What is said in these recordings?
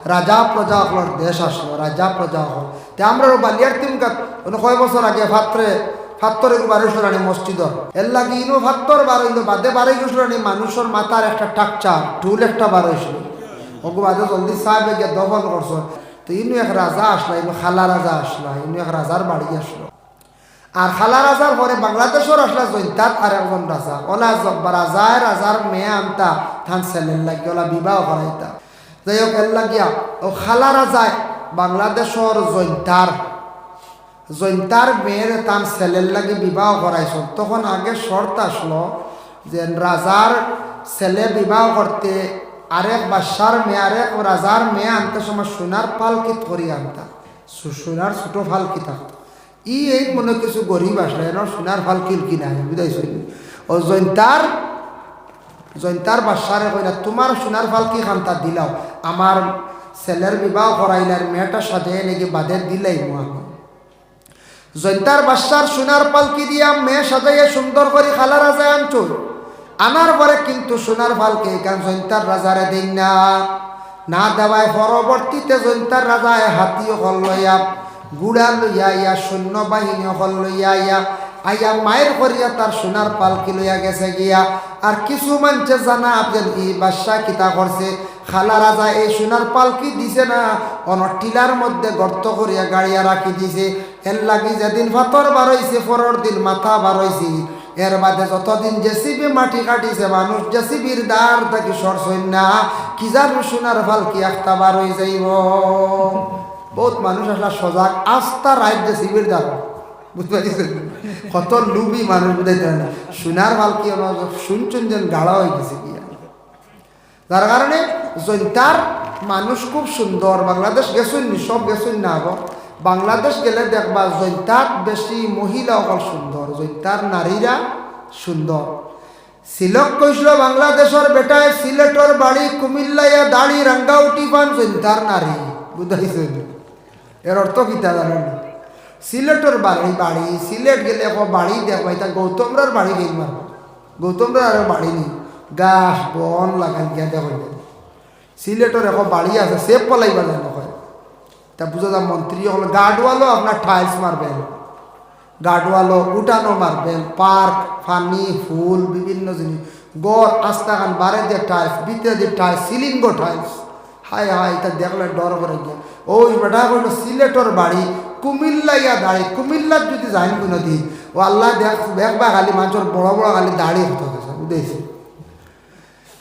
রাজা প্রজা হল দেশ আসলো, রাজা প্রজা হল। তে আমরা বালিয়ার তিমকা কয় বছর আগে ফাত্রে ফাত্তরে বারোশরানি মসজিদ এর লাগি ইনো ফাত্তর বারইল বাদে বারোই গেছরানি মানুষের মাথার একটা টাকচার টুল একটা বারোইছিল ওগু বাদে জলদি সাহেবে গিয়ে দফন করছ। তো ইনু এক রাজা আসলা, ইনু খালা রাজা আসলা, ইনু এক রাজার বাড়ি আসলো। আর খালা রাজার পরে বাংলাদেশের আসলা, জৈন্তাত আর একজন রাজা। ওলা রাজায়, রাজার মেয়ে আনতা থান ছেলের লাগি, ওলা বিবাহ করাইতা। যাই হোক, এর লাগিয়া ও খালা রাজায় বাংলাদেশের জৈন্তার জৈন্তার মেয়ের তার ছেলের লাগে বিবাহ করাইছ তখন আগে শর্ত আসলো যে রাজার ছেলে বিবাহ করতে আরেক বাসার মেয়ে আরেক রাজার মেয়ে আনতে সময় সোনার পালকিত করি আনতা। সোনার ছোট ফালকি থাকতো ই এই মনে কিছু গরিব আসলে সোনার ফালকিল কিনা বুঝাইছ ও জৈন্তার জৈন্তার বাসারে কইলা, তোমার সোনার ফালকি খান্তা দিলাও? আমার ছেলের বিবাহ করাইলার মেয়েটা সাজাই নাকি বাদে দিলাই মুয়া জৈন্তার বাসার সোনার পালকি দিয়া মেয়ে সাজাইয়া সুন্দর করে খালা রাজায় আনছো আনার পরে কিন্তু সোনার পালকি এখান জৈন্তার রাজারে দিন না। না দেওয়ায় পরবর্তীতে জৈন্তার রাজায় হাতিও হল লইয়া, গুড়া লইয়া ইয়া, সৈন্য বাহিনী হল লইয়া ইয়া আইয়া মায়ের করিয়া তার সোনার পালকি লইয়া গেছে গিয়া। আর কিছু মানছে জানা আপনি এই বাদশাহ কিতা করছে, খালা রাজা এই সোনার পালকি দিছে না, অন টিলার মধ্যে গর্ত করিয়া গাড়িয়া রাখি দিছে। এর লাগি যেদিন ফাতর বারইছে পরের দিন মাথা বারইছে এর বাদে যতদিন জেসিবি মাটি কাটিছে, মানুষ জেসিবির দ্বার থাকি সরসইন না কি জানো সোনার পালকি একটা বার যাইব। বহুত মানুষ আসলে সজাগ, আস্থা রাইট জেসিবির দ্বার। বুঝতে পারছেন? কত লুবি মানুষ বুঝাইতে হয় না। সোনার পালকি শুনছেন যেন গাড়া হয়ে গেছে কি যার কারণে জৈন্তার মানুষ খুব সুন্দর, বাংলাদেশ গেছেন নি, সব গেছেন না আগ বাংলাদেশ গেলে দেখবা জৈন্তার বেশি মহিলা অকল সুন্দর জৈন্তার নারীরা সুন্দর। সিলক কৈছিল বাংলাদেশের বেটায়, সিলেটর বাড়ি কুমিল্লাইয়া দাড়ি রাঙ্গাউটি পান জৈন্তার নারী বুঝাইছেন এর অর্থ কিতা জানেন? সিলেটর বাড়ি বাড়ি, সিলেট গেলে এখন বাড়ি দেখবা এটা গৌতমরার বাড়ি গেল মারব। গৌতমরার আরও বাড়ি নেই। গাছ বন লাগাই গিয়া দেখো সিলেটর এখন বাড়ি আছে সেপ পলাইবার যেন হয় তা বুঝা যা মন্ত্রী হল গার্ডওয়ালও আপনার টাইলস মারবেন। গার্ডওয়ালও উঠানো মারবেন, পার্ক, ফানি, ফুল, বিভিন্ন জিনিস। গড় আস্তাখান বারে দিয়ে টাইলস, ভিতরে দিয়ে টাইলস সিলিং গো টাইলস। হায় হাই এটা দেখলে ডর করে গিয়া। ওই বেটা কইল, সিলেটর বাড়ি কুমিল্লা ইয়া দাড়ি কুমিল্লার যদি যাইন কোনো দিন ও আল্লাহ দেখ, দেখবা খালি মানুষের বড় বড় খালি দাড়ি হতে উঠেছে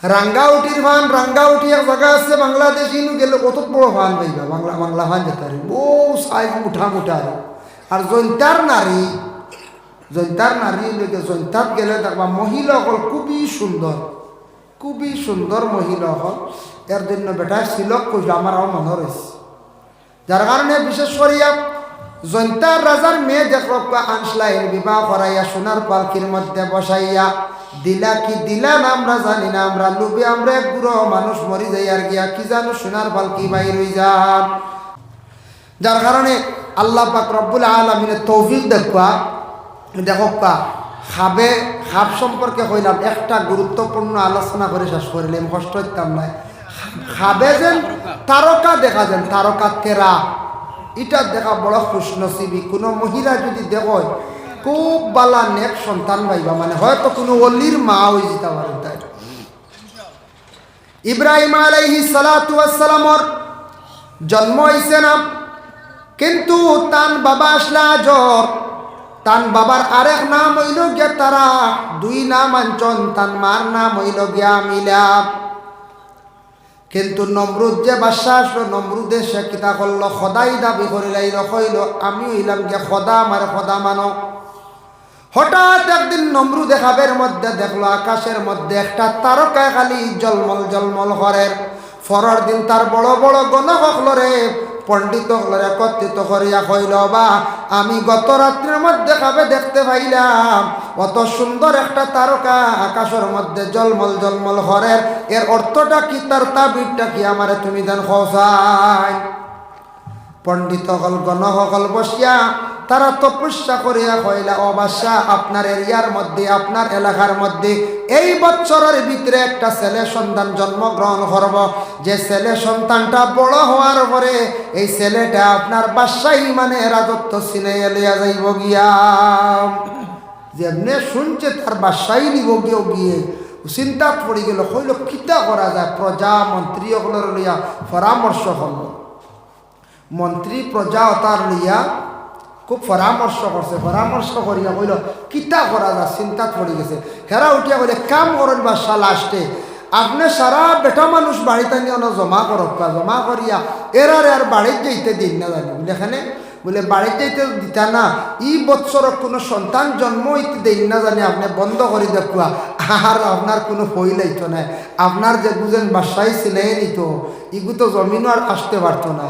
রাঙ্গাউটির ফান রাঙ্গাউটি এক জায়গা আছে বাংলাদেশ, ইনু গেলে কত বড় ফান পাইবা, বাংলা বাংলা ফান যেতে ও সাইজ মুঠা মুঠা আর জৈন্তার নারী জৈন্তার নারী লেগে জৈন্তার গেলে দেখবা মহিলা হল খুবই সুন্দর খুবই সুন্দর মহিলা হল এর জন্য বেটা শিলক কইল আমার আমার মনে রয়েছে যার কারণে বিশেষ করিয়া জৈন্তার রাজার মেয়ে দেখল আনসলাইয়ের বিবাহ করাইয়া সোনার পালকির মধ্যে বসাইয়া দিলা কি দিলা না আমরা জানি না, আমরা লুবে আমরা এক বুড়ো মানুষ মরি যাই আর গিয়া কি জানো সোনার পালকি বাইর হয়ে যান। যার কারণে আল্লাহ পাক রব্বুল আলমিনের তৌফিক দেখবা দেখবা খাবে, খাপ সম্পর্কে কইলাম একটা গুরুত্বপূর্ণ আলোচনা করে শেষ করিলাম কষ্ট হইতাম নাই। খাবে যেন তারকা দেখা যেন তারকা তেরা এটা দেখা বড় খুশনসিবি। কোনো মহিলা যদি দেখয়, খুব বালা নেক সন্তান পাইবা মানে হয়তো কোনো অলির মা হয়ে যেতে পারে তাই। ইব্রাহিম আলাইহি সালাতামর জন্ম হয়েছে না, কিন্তু তান বাবা আসলা জ্বর তান বাবার আরেক নাম হইল গিয়া তারা, দুই নাম আঞ্চন তান মার নাম হইল গিয়া মিলাপ কিন্তু নমরুদ যে বাদশাহ আসলো, নমরুদে সে কিতা করল? সদাই দাবি করিল, এই কইল আমি হইলাম যে সদা আমার সদা মানো। হঠাৎ একদিন নমরু দেখাবের মধ্যে দেখল, আকাশের মধ্যে একটা তারকায় খালি জলমল জলমল করে। পরের দিন তার বড় বড় গণক হকলরে পণ্ডিত একত্রিত করিয়া কইল বা আমি গত রাত্রির মধ্যে খাবে দেখতে পাইলাম, অত সুন্দর একটা তারকা আকাশের মধ্যে জলমল জলমল হরের এর অর্থটা কি, তার তাবিরটা কি আমারে তুমি দেন খসাই পণ্ডিত হল, গণ হল বসিয়া তারা তপস্যা করিয়া কইলা অবাসা আপনার এরিয়ার মধ্যে, আপনার এলাকার মধ্যে এই বছরের ভিতরে একটা ছেলে সন্তান জন্মগ্রহণ করব। যে ছেলে সন্তানটা বড় হওয়ার পরে এই ছেলেটা আপনার বাসাই মানে রাজত্ব সিনে লইয়া যাইব গিয়া। যেমনে শুনছে, তার বাসাই নিব গিয়েও গিয়ে চিন্তা পড়ি গেল, হইল, কিতা করা যায়? প্রজা মন্ত্রী লইয়া পরামর্শ হল মন্ত্রী প্রজা তার লইয়া খুব পরামর্শ করছে, পরামর্শ করিয়া কইল, কিতা করা যা চিন্তা পড়ি গেছে। হেরা উঠিয়া কইলে, কাম করেন বাসা লাস্টে আপনি সারা বেটা মানুষ বাড়িতে নিয়ে জমা করক জমা করিয়া এরারে আর বাড়িতে যেতে দিন না জানি বলে এখানে বলে বাড়িতে যেতে দিতা না, ই বৎসর কোনো সন্তান জন্ম হইতে দিন না জানি আপনি বন্ধ করে দেখুয়া আর আপনার কোনো ফই লাইতো নাই। আপনার যে বুঝেন বাসায় ছিলেই নিত, ইগু তো জমিনও আর আসতে পারতো না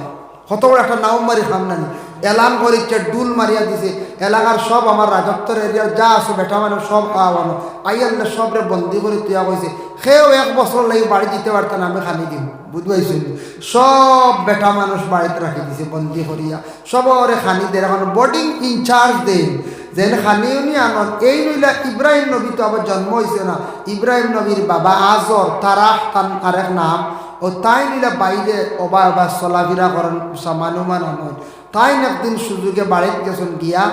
কত বড় একটা নাও মারি খাম নানি এলান করিচ্ছে, ডুল মারিয়া দিছে। এলাকার সব আমার রাজত্বর এরিয়ার যা আছে বেটা মানে সব আওয়ানো আইয়াল্লে সবরে বন্দি করে তুয়া কইছে সেও এক বছর লাগি বাড়ি দিতে পারতেন আমি খানি দিম। বুঝবাইছিল সব বেটা মানুষ বাড়িতে রাখি দিছে, বন্দি করিয়া। সবরে খানি দেয় এখন বোর্ডিং ইনচার্জ দেন। যেন খানিও উনি আনন। এই নইলা ইব্রাহিম নবী তো আবার জন্ম হয়েছে না। ইব্রাহিম নবীর বাবা আজর, তারা তান আরেক নাম। ও তাই নিলে বাইরে অবা অবা চলাফেরা করেন সামানুমান আনন তাই একদিন সুযোগে বাড়িতে গেছেন গিয়া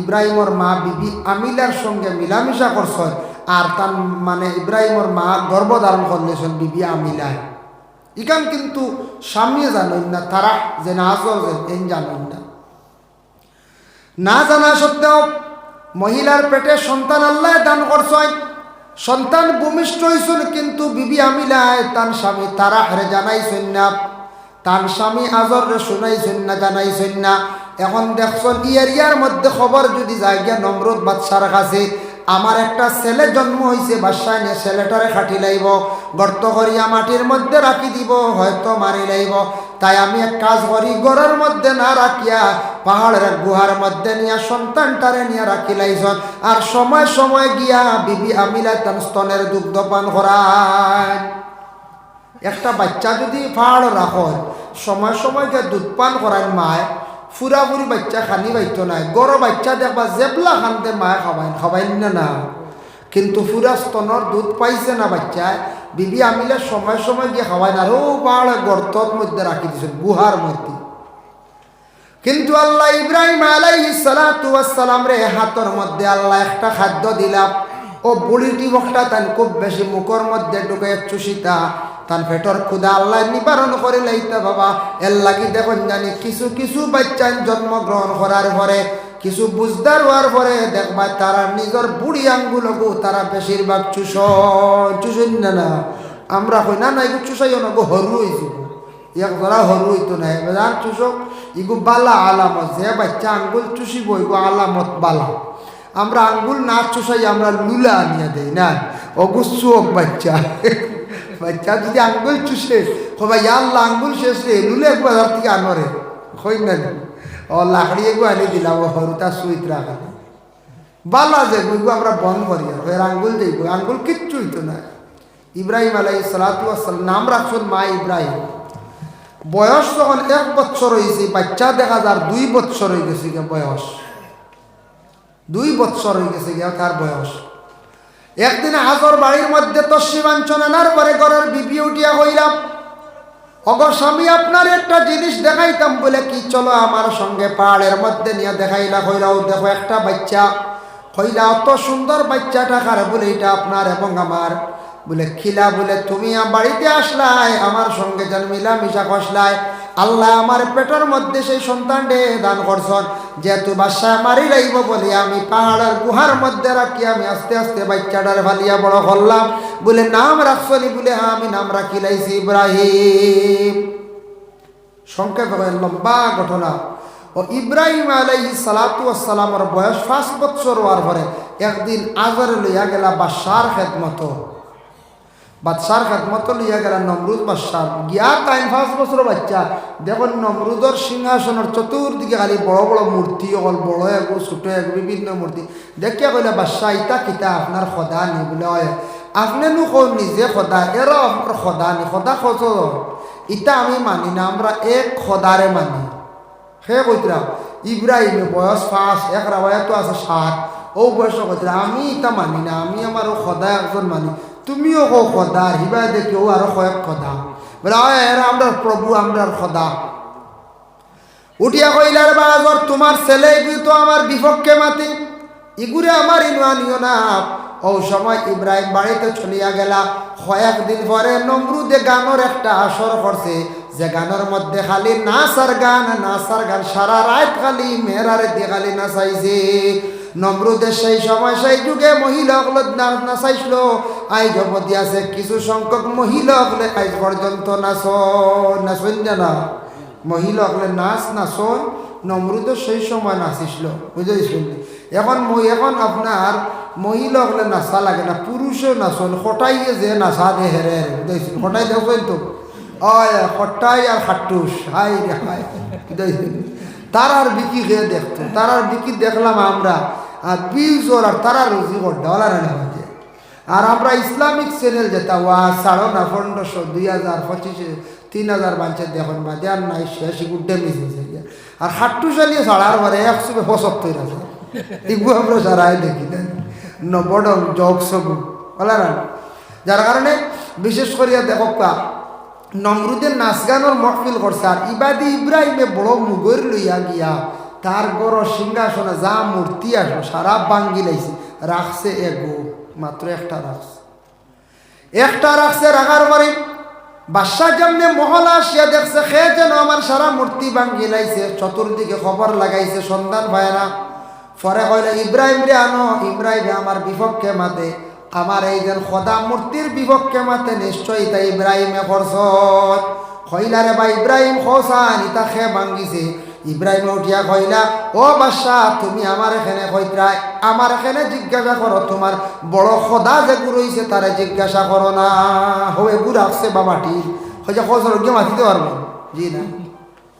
ইব্রাহিমর মা বিবি আমিলার সঙ্গে মিলামিশা করছেন আর তার মানে ইব্রাহিমর মা গর্ভধারণ করলেছেন বিবি আমিলায়। ইখান কিন্তু স্বামী জানেন না, তারা যে না যে এই জানেন না। না জানা সত্ত্বেও মহিলার পেটে সন্তান আল্লাহ দান করছেন, সন্তান ভূমিষ্ঠ হয়েছেন কিন্তু বিবি আমিলায় তার স্বামী তারা হারে জানাইছেন না। তার স্বামী আজর শুনাইছেন না, জানাইছেন না। এখন দেখছেন ই এরিয়ার মধ্যে খবর যদি যায়, গিয়া নমরুদ বাদশার কাছে, আমার একটা ছেলে জন্ম হয়েছে বাসায় নিয়ে ছেলেটারে খাটি লাইব। গর্ত করিয়া মাটির মধ্যে রাখি দিব, হয়তো মারি লাইব। তাই আমি এক কাজ করি, গড়ের মধ্যে না রাখিয়া, পাহাড়ের গুহার মধ্যে নিয়ে, সন্তানটারে নিয়ে রাখি লাইছন। আর সময় সময় গিয়া বিবি আমিলা তার স্তনের দুগ্ধ পান করায়। একটা বাচ্চা যদি পাহাড় রাখো সময় সময় গিয়ে দুধ পান করায় মায় ফুরাফুরি বাচ্চা খানি বাইত নাই। গড় বাচ্চা দেখবা জেবলা খানতে মায়ে খাবাই খাবাই না না? কিন্তু ফুরা স্তনের দুধ পাইছে না বাচ্চায় বিবি আমিলে সময় সময় গিয়ে খাওয়াই না। ও পাহাড়ে গর্তর মধ্যে রাখি দিছে গুহার মধ্যে কিন্তু আল্লাহ ইব্রাহিম আলাইসালাম রে হাতর মধ্যে আল্লাহ একটা খাদ্য দিলাম ও বুড়িটি বকটা তান খুব বেশি মুখর মধ্যে ঢুকে চুষিতা তার পেটর ক্ষুদা আল্লাহ নিবারণ করে লাইতা বাবা। এর লাগি দেখুন জানি কিছু কিছু বাচ্চা জন্মগ্রহণ করার পরে, কিছু বুঝদার হওয়ার পরে দেখবা তারা নিজের বুড়ি আঙ্গুলকু তারা বেশিরভাগ চুষ চুষুন না না। আমরা কই, না না এগুলো চুষাইও না গো, হরু হয়েছিল ইয়াক ধরা হরু হইতো না। এবার চুষক ইগু বালা আলামত, যে বাচ্চা আঙ্গুল চুষিব ইগু আলামত বালা। আমরা আঙ্গুল না চুষাই আমরা লুলা আনিয়া দেই না। অগুসুক বাচ্চা। বাচ্চা যদি আঙ্গুল চুষে, কবা আল্লাহ, আঙ্গুল শেষ লুলে বাজার থেকে আনরে। হই না ও লাকড়ি এগু আনি দিলাম, ও হরুতা সুইত রাখা। বালা যে বইগু, আমরা বন্ধ করি আর আঙ্গুল যাইব আঙ্গুল কিচ্ছু হইতো না। ইব্রাহিম আলাই সালাতু নাম রাখছেন মা ইব্রাহিম। বয়স যখন এক বছর হয়েছে বাচ্চা দেখা যার দুই বছর হয়ে গেছে বয়স। দুই বছর হয়ে গেছে তার বয়স। একদিন হাজর বাড়ির মধ্যে তসিবাঞ্চন আনার পরে ঘরের বিবি উঠিয়া হইলাম অগ স্বামী, আপনার একটা জিনিস দেখাইতাম বলে কি চলো আমার সঙ্গে পাহাড়ের মধ্যে নিয়ে দেখাইলা কইলাও দেখো, একটা বাচ্চা। কইলা অত সুন্দর বাচ্চাটা কার বলে এটা আপনার এবং আমার? বলে, খিলা বলে, তুমি বাড়িতে আসলাই, আমার সঙ্গে যেন মিলামিশা কষলাই আল্লাহ আমার পেটের মধ্যে সেই সন্তান সন্তানটে দান করছন। যেহেতু বাসায় মারি লাইব বলে আমি পাহাড়ের গুহার মধ্যে রাখি, আমি আস্তে আস্তে বাচ্চাটার ভালিয়া বড় করলাম। বলে, নাম রাখছনি? বলে হ্যাঁ আমি নাম রাখি লাইছি ইব্রাহিম। সংক্ষেপে লম্বা ঘটনা। ও ইব্রাহিম আলাই সালাতু আসসালামর বয়স পাঁচ বছর হওয়ার পরে একদিন আজরে লইয়া গেলা বাসার খেদমতো। বাদশার খেদমত লইয়া গেল নমরুদ বাদশার গিয়া টাইম পাঁচ বছর বাচ্চা। দেখুন নমরুদর সিংহাসনের চতুর্দিকে খালি বড় বড় মূর্তি, অকল বড় এগো ছোট এগো বিভিন্ন মূর্তি। দেখিয়া কইলে বাদশাহ ইতা কিতা, আপনার সদা নি বলে হয়। আপনি নু নিজে সদা এরা আপনার সদা নি সদা খোঁজ ইটা আমি মানি না, আমরা এক সদারে মানি। সে কইতরা ইব্রাহিমে, বয়স পাঁচ, এক রাবায়াত আছে সাত। ও বয়স কইতরা আমি ইতা মানি না, আমি আমার খদা একজন মানি। তুমিও কো খদা হিবা দেখি ও আরও কয়েক খদা বলে "আয়, এরা আমরা প্রভু আমরা খদা উঠিয়া কইলার বাজর তোমার ছেলে তো আমার বিপক্ষে মাতি। ইগুরে আমার ইনুয়া নিও না। ও সময় ইব্রাহিম বাড়িতে চলিয়া গেলা। কয়েকদিন পরে নমরুদে গানের একটা আসর করছে যে গানের মধ্যে খালি নাচার গান নাচার গান সারা রাত খালি মেয়েরারে দিয়ে খালি নাচাইছে। নমরুদের সেই সময় সেই যুগে মহিলা নাচাইছিল। আইজ অবধি আছে কিছু সংখ্যক মহিলা হলে আজ পর্যন্ত নাচ, নাচন জানা? মহিলা হলে নাচ, নাচন নমরুদও সেই সময় নাচিছিল বুঝেছিল এখন এখন আপনার মহিলা হলে নাচা লাগে না, পুরুষও নাচন হটাইয়ে যে নাচা দে হেরে বুঝেছিল হটাই দেখবেন তো? অয় হটাই আর হাট্টুস হাই হাই বুঝেছিল তার আর বিকি খেয়ে দেখতো তার আর বিকি দেখলাম আমরা। আর বিউজ ওর আর তারা রুজি ডলার আনে হচ্ছে আর আমরা ইসলামিক চ্যানেল যেটা, ওয়া সাড়ো না, পনেরোশো, দুই হাজার, পঁচিশে, তিন হাজার বাঞ্চে দেখুন বা দেন নাই, শেষ গুড্ডে হয়েছে আর হাট্টু চালিয়ে ছাড়ার পরে একশো পঁচাত্তর আছে ইগু আমরা সারাই দেখি, দেন। নবডং জগ, সবু বলা যার কারণে বিশেষ করিয়া দেখক নমরুদের নাচ গানের মহফিল করছে আর ইবাদি ইব্রাহিমে বড় মুগর লইয়া গিয়া তার গড় সিংহাসনে যা মূর্তি আসলো সারা বাঙ্গি লাইছে রাখছে এগো মাত্র একটা রাখছে একটা রাখছে রাখার পরে বাদশাহ যেমনি মহল আসিয়া দেখছে, সে যেন আমার সারা মূর্তি ভাঙ্গি লাইছে চতুর্দিকে খবর লাগাইছে সন্ধান পায় না পরে কইলে ইব্রাহিম রে আনো ইব্রাহিম আমার বিপক্ষে মাতে। আমার এই যেন খদা মূর্তির বিপক্ষে মাতে নিশ্চয়ই তাই ইব্রাহিমে করছ কইলা রে বা ইব্রাহিম খোসান ইতা খে ভাঙ্গিছে। ইব্রাহিম উঠিয়া কইলা ও বাদশাহ তুমি আমার এখানে কইত্রাই আমার এখানে জিজ্ঞাসা করো, তোমার বড় খোদা যে গুরুইছে তারে জিজ্ঞাসা করো না। হবে গুড় আসছে বাবাটি হয়ে খোঁজর গিয়ে মাতিতে পারব? জি না।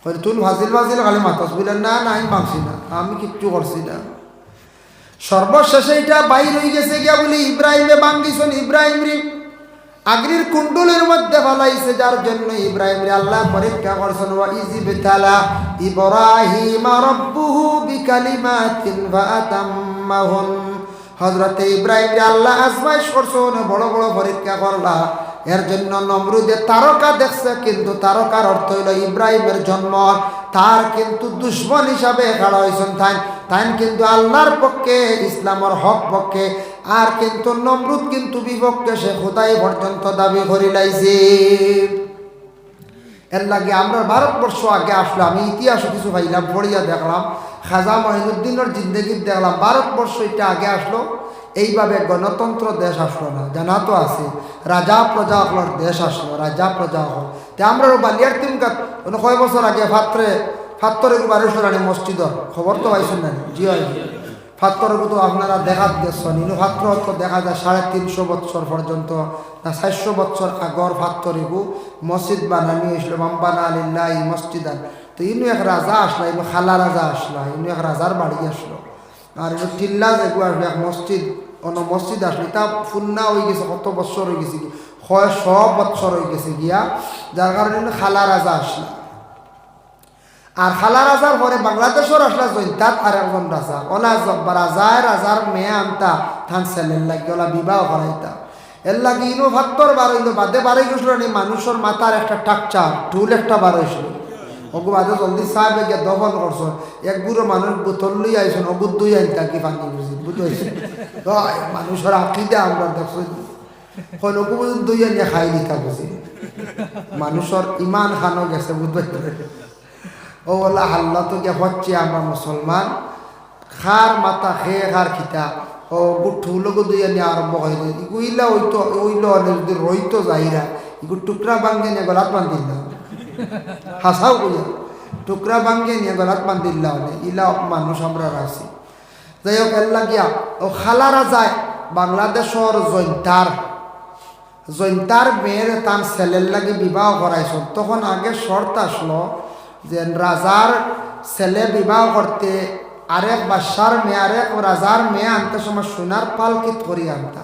হয়তো তুল ভাজিল ভাজিল, খালি মাতস বললেন না না, আমি মাংসি না, আমি কিচ্ছু করছি না। সর্বশেষে এটা বাইর হয়ে গেছে গিয়া বলি, ইব্রাহিমে বাঙ্গিছন ইব্রাহিম রে আগ্রির কুণ্ডলের মধ্যে ফলাইছে, যার জন্য ইব্রাহিম রে আল্লাহ পরীক্ষা করছেন, ওয়া ইজিবতালা ইব্রাহিম রাব্বুহু বিকালিমাতিন ফাতাম্মাহুন হযরতে ইব্রাহিম রে আল্লাহ আজমাইশ করছেন, বড় বড় পরীক্ষা করলা। এর জন্য নমরুদে তারকা দেখছে, কিন্তু তারকার অর্থ হইল ইব্রাহিমের জন্ম। তার কিন্তু দুশ্মন হিসাবে খাড়া হয়েছেন তাই তাই কিন্তু আল্লাহর পক্ষে, ইসলামর হক পক্ষে, আর কিন্তু নমরুদ কিন্তু বিপক্ষে সে খোদাই পর্যন্ত দাবি করি লাইছে এর লাগে আমরা ভারতবর্ষ আগে আসলো আমি ইতিহাসও কিছু পাইলাম, পড়িয়া দেখলাম, খাজা মহিনুদ্দিনের জিন্দগির দেখলাম, ভারতবর্ষ এটা আগে আসলো, এইভাবে গণতন্ত্র দেশ আসলো না জানা তো আছে, রাজা প্রজা হলোর দেশ আসলো, রাজা প্রজা হল। তে আমরা বালিয়ার তিমকাত কোনো কয় বছর আগে ফাত্রে ফাত্তরে বারোশরানি মসজিদর খবর তো পাইছেন না জি হয়। ফাত্তরগু তো আপনারা দেখাত গেছেন। ইনু ফাত্র দেখা যায় সাড়ে তিনশো বছর পর্যন্ত না চারশো বছর আগর ফাত্তরিগু মসজিদ বানানি হয়েছিল। মাম্বানা আলিল্লাহ মসজিদান। তো ইনু এক রাজা আসলা, ইনু খালা রাজা আসলা, ইনু এক রাজার বাড়ি আসলো। আর ইনু টিল্লা যেগু আসলো, এক মসজিদ, অন্য মসজিদ আসলো। তা ফুন্না হয়ে গেছে, কত বছর হয়ে গেছে হয় শ বছর হয়ে গেছে গিয়া। যার কারণে খালা রাজা আসলা। আর খালা রাজার পরে বাংলাদেশের আসলা জৈন্তাত আর একজন রাজা। ওলা জব্বা রাজায় রাজার মেয়ে আনতা, থান ছেলের লাগি ওলা বিবাহ করাইতা। এর লাগি ইনো ভাত্তর বার হইল, বাদে বাড়াই গেছিল মানুষের মাথার একটা টাকচার টুল একটা বার হয়েছিল ওগু বাদে জলদি সাহেব গিয়ে দফন করছ। এক বুড়ো মানুষ বোতল লই আইসন অবুদ দুই আইনতা কি পানি বুঝি বুঝতে মানুষের আঁকিদে আমরা দেখছি। ওগু দুই আইনে খাই দিতা বুঝি। মানুষের ইমান খানো গেছে বুঝতে ও বলা হাল্লা তো গে হচ্ছে আমরা মুসলমান, খার মাথা খেয়ে খার খিতা, ও গুঠু লোক দুই নিয়ে আরম্ভ হয়ে যায় ইগুইলা ওইতো ওইল যদি রইতো যাইরা, ইগু টুকরা বাঙ্গে নিয়ে গলাত বান্ধিল হাসাও কইয়া, টুকরা বাঙ্গে নিয়ে গলাত বান্ধিল ইলা মানুষ আমরা আছি যাই হোক, এর লাগিয়া, ও খালারা যায় বাংলাদেশর জৈন্তার জৈন্তার মেয়ের তার ছেলের লাগে বিবাহ করাইছ তখন আগে শর্ত আসলো যে রাজার ছেলে বিবাহ করতে আরেক বাসার মেয়ে, আরেক রাজার মেয়ে আনতে সময় সোনার পালকিত করি আনতা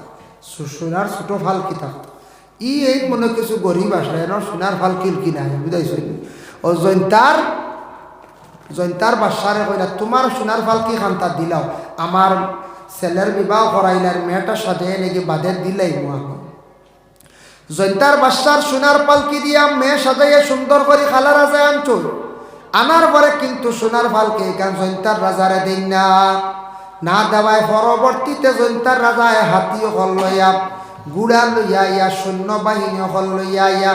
সোনার ছোট ফালকি থাকতো ই এই মনে কিছু গরিব আসলে এর সোনার ফালকির কিনা বুঝাইছ ও জৈন্তার জয়ন্তার বাসারে কইলা, তোমার সোনার ফালকি খান্তা দিলাও, আমার ছেলের বিবাহ করাইলার মেয়েটা সাজে নাকি বাদে দিলাই মুয়া জয়ন্তার বাসার সোনার পালকি দিয়া মেয়ে সাজাইয়া সুন্দর করে খালা রাজা আনচল আনার পরে কিন্তু সোনার পালকি এখান জয়ন্তার রাজারে দিন না। না দেওয়ায় পরবর্তীতে জয়ন্তার রাজায় হাতিও হল লইয়া, গুড়া লইয়া ইয়া সৈন্য বাহিনী হল লইয়া ইয়া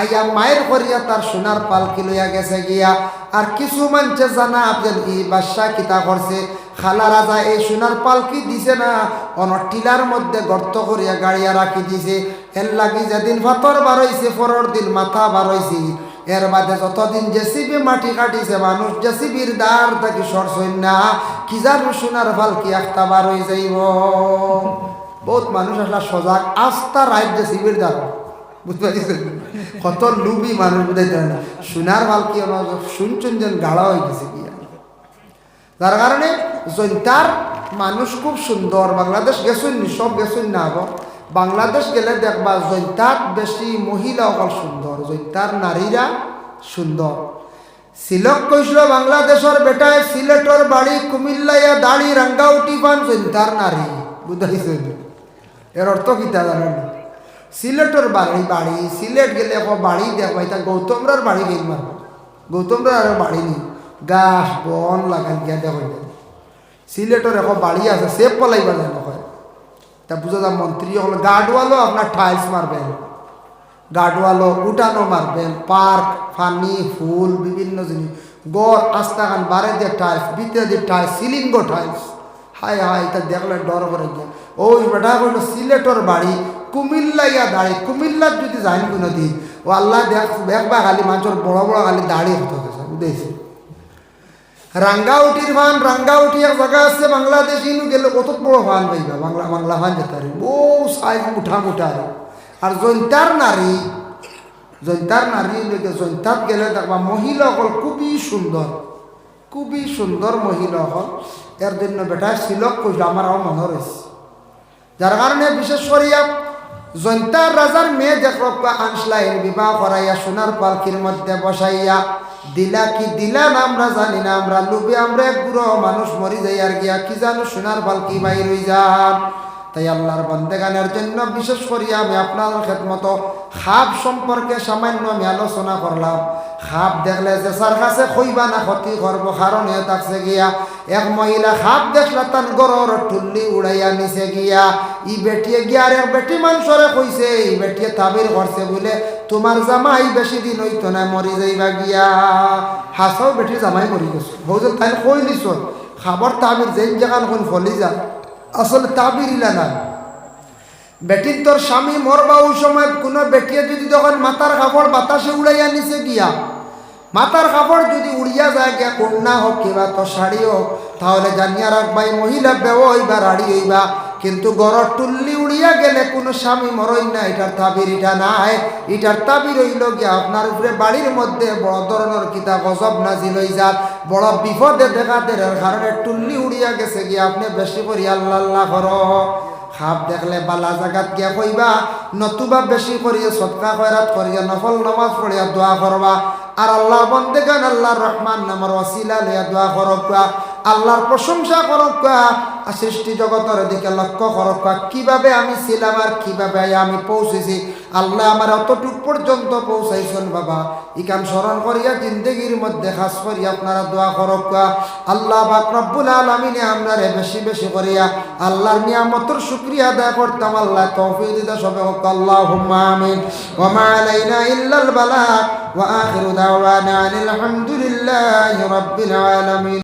আইয়া মায়ের করিয়া তার সোনার পালকি লইয়া গেছে গিয়া। আর কিছু মানছে জানা আপনি এই বাদশাহ কিতা করছে, খালা রাজা এই সোনার পালকি দিছে না অন টিলার মধ্যে গর্ত করিয়া গাড়িয়া রাখি দিছে। এর লাগি যেদিন ভাতর বার হইছে পরের দিন মাথা বার হইছে এর বাদে যতদিন জেসিবি মাটি কাটিছে, মানুষ জেসিবির দ্বার থাকি সরসই না, কি জানো সোনার পালকি একটা বার হয়ে যাইব? বহুত মানুষ আসলে সজাগ, আস্থা রাইট জেসিবির দ্বার। বুঝতে পারছেন? কত লুবি মানুষ বুঝাইতে না সোনার পালকি শুনছেন যেন গাড়া হয়ে গেছে কি যার কারণে জৈন্তার মানুষ খুব সুন্দর, বাংলাদেশ গেছেন সব গেছেন না গো। বাংলাদেশ গেলে দেখবা জৈন্তার বেশি মহিলা অকল সুন্দর, জৈন্তার নারীরা সুন্দর। সিলক কৈছিল বাংলাদেশের বেটায় সিলেটর বাড়ি কুমিল্লাইয়া দাড়ি রাঙ্গাউটি পান জৈন্তার নারী বুঝাইছেন এর অর্থ কিতা জানেন সিলেটর বাড়ি বাড়ি সিলেট গেলে এখন বাড়ি দেখবা এটা গৌতমরার বাড়ি গেল মারবা গৌতমরার আর বাড়ি নেই গাছ বন লাগান গিয়া দেখ সিলেটর এখন বাড়ি আছে সে পলাইবা যায় হয় তা বুঝা যা, মন্ত্রী হল গার্ডওয়ালও আপনার টাইলস মারবেন। গার্ডওয়ালও উঠানো মারবেন পার্ক ফানি, ফুল, বিভিন্ন জিনিস। গড় আস্তাখান বারে দিয়ে টাইলস ভিতরে দিয়ে টাইলস সিলিং গো টাইলস হাই হাই এটা দেখলে ডর করে গিয়া। ওই বেটা কইল, সিলেটর বাড়ি কুমিল্লা ইয়া দাড়ি, কুমিল্লার যদি যাইন কোনো দিন ও আল্লাহ দেখ, দেখবা খালি মানুষের বড় বড় খালি দাড়ি হতে গেছে রাঙ্গাউটির ফান রাঙ্গাউটি এক জায়গা আছে, বাংলাদেশ ইনু গেলে কত বড় ফান পাইবা বাংলা বাংলা ফান যেতে পারে। বউ সাইজ মুঠা মুঠা আর জৈন্তার নারী জৈন্তার নারী জৈন্তাত গেলে দেখবা মহিলা হল খুবই সুন্দর। খুবই সুন্দর মহিলা হল। এর জন্য বেটা শিলক কইল আমার আও মনে রয়েছে যার কারণে বিশেষ করিয়া জৈন্তার রাজার মেয়ে দেখবা আনসলাইন বিবাহ করাইয়া সোনার পালকির মধ্যে বসাইয়া, দিলা কি দিলা না আমরা জানি না, আমরা লুবি আমরা এক মানুষ মরি যাই আর গিয়া কি জানো সোনার পালকি বাইর হয়ে যান। তাই আল্লাহর বন্দেগানের জন্য বিশেষ করিয়া আমি আপনার খেদমতো খাপ সম্পর্কে সামান্য আমি আলোচনা করলাম। খাপ দেখলে যে সার কাছে খইবা না ক্ষতি করব, কারণ এ থাকছে গিয়া, এক মহিলা খাপ দেখলে তার গরর ঠুল্লি উড়াইয়া নিছে গিয়া, ই বেটিয়ে গিয়া আর এক বেটি মানুষরে কইছে ই বেটিয়ে তাবির করছে বলে, তোমার জামাই বেশি দিন হইতো না, মরি যাইবা গিয়া। হাসাও বেটি জামাই মরি গেছে। বৌজন তাই কই নিছ খাবার তাবির যেই জায়গা ফলি যা আসলে তাবির ইলানা বেটির তোর স্বামী মরবা ওই সময় কোনো বেটিয়ে যদি তখন মাথার কাপড় বাতাসে উড়াইয়া নিছে গিয়া। মাথার কাপড় যদি উড়িয়া যায় গিয়া, কন্যা হোক কিবা তো শাড়ি হোক, তাহলে জানিয়া রাখবাই, মহিলা বেও হইবা রাড়ি হইবা। কিন্তু গড়র টুল্লি উড়িয়া গেলে কোনো স্বামী মরই না, এটার তাবির এটা নাই। এটার তাবির হইল গিয়া আপনার উপরে বাড়ির মধ্যে বড় ধরনের কিতা গজব নাজিল হই যাত বড় বিপদে দেখা দেওয়ার কারণে টুল্লি উড়িয়া গেছে গিয়া আপনি বেশি করি আল্লাহ আল্লাহ কর। খাপ দেখলে বালা জাগাত গিয়া কইবা, নতুবা বেশি করিয়া সৎকা খয়রাত করিয়া নফল নমাজ পড়িয়া দোয়া করবা। আর আল্লাহর বন্দেগান আল্লাহর রহমান নামর ওয়াসিলা লইয়া দোয়া করবা আল্লাহর প্রশংসা আর সৃষ্টি জগতের দিকে লক্ষ্য করবা কীভাবে আমি ছিলাম আর কীভাবে আমি পৌঁছেছি। আল্লাহ আমার অতটুক পর্যন্ত পৌঁছাইছেন বাবা। ইকান স্মরণ করিয়া জিন্দগির মধ্যে খাস করিয়া আপনারা দোয়া করবা আল্লাহ বাক রব্বুল আলমিনে আমরা বেশি বেশি করিয়া আল্লাহর নিয়ামতর শুক্রিয়া আদায় করতাম। আল্লাহ তৌফিক দিতে সবে হোক। আল্লাহ আমিন। রাব্বিল আলামিন।